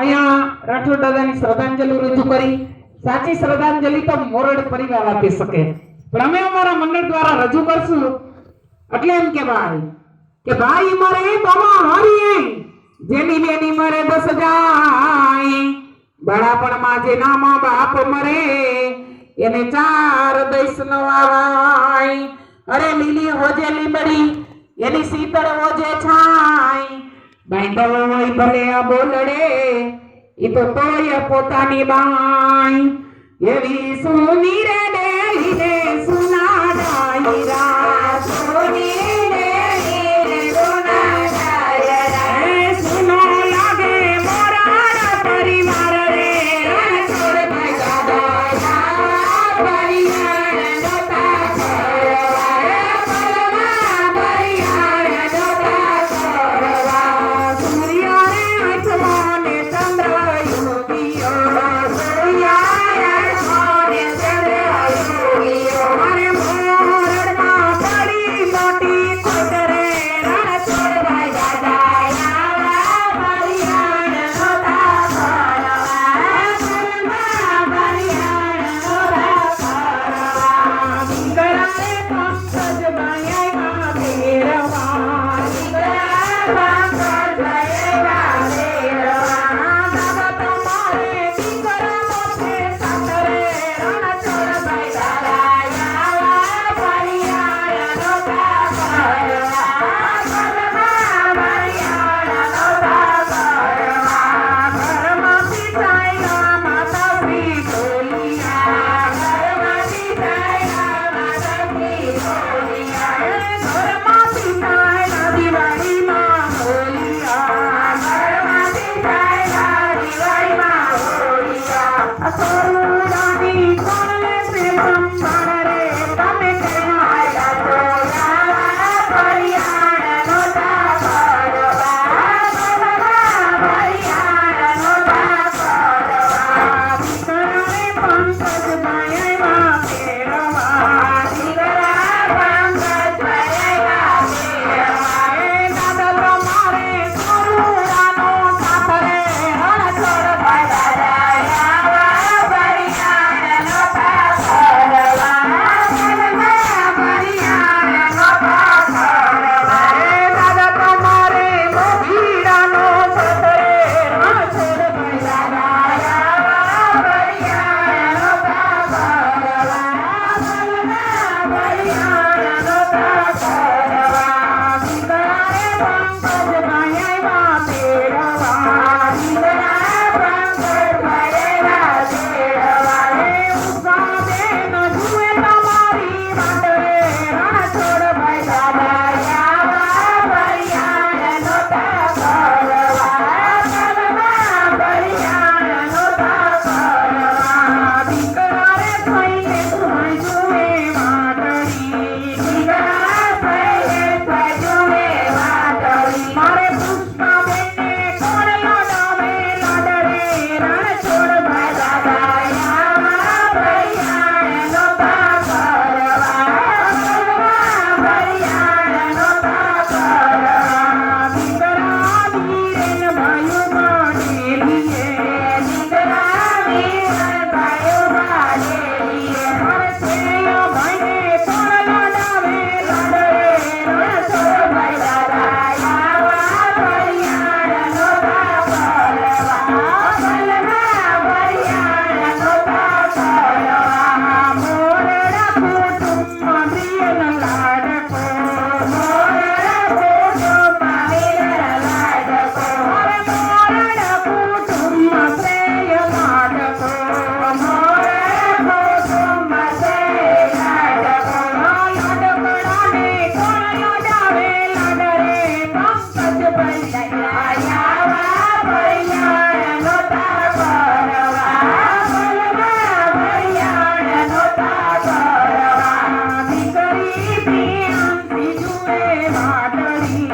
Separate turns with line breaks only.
અહીંયા રાઠોડ દાદાની શ્રદ્ધાંજલિ રજૂ કરી. સાચી શ્રદ્ધાંજલિ તો મોરડ પરિવાર આપી શકે. પણ અમે અમારા મંડળ દ્વારા રજૂ કરશું. એટલે એમ કે ભાઈ કે ભાઈ મરે બમા હરી જેની બેની મરે દસ જાય. બાળાપણમાં જેના મા બાપ મરે, એને ચાર દઈશ નો આવાય અરે લીલી હોજે લીમડી એની શીતળ હોજે છાય. બાંધવ હોય ભલે આ બોલડે ઈ તો તોય પોતાની બાઈ એવી સુની રે ડેલી ને સુના ડાયરા સોની మాట్లాడి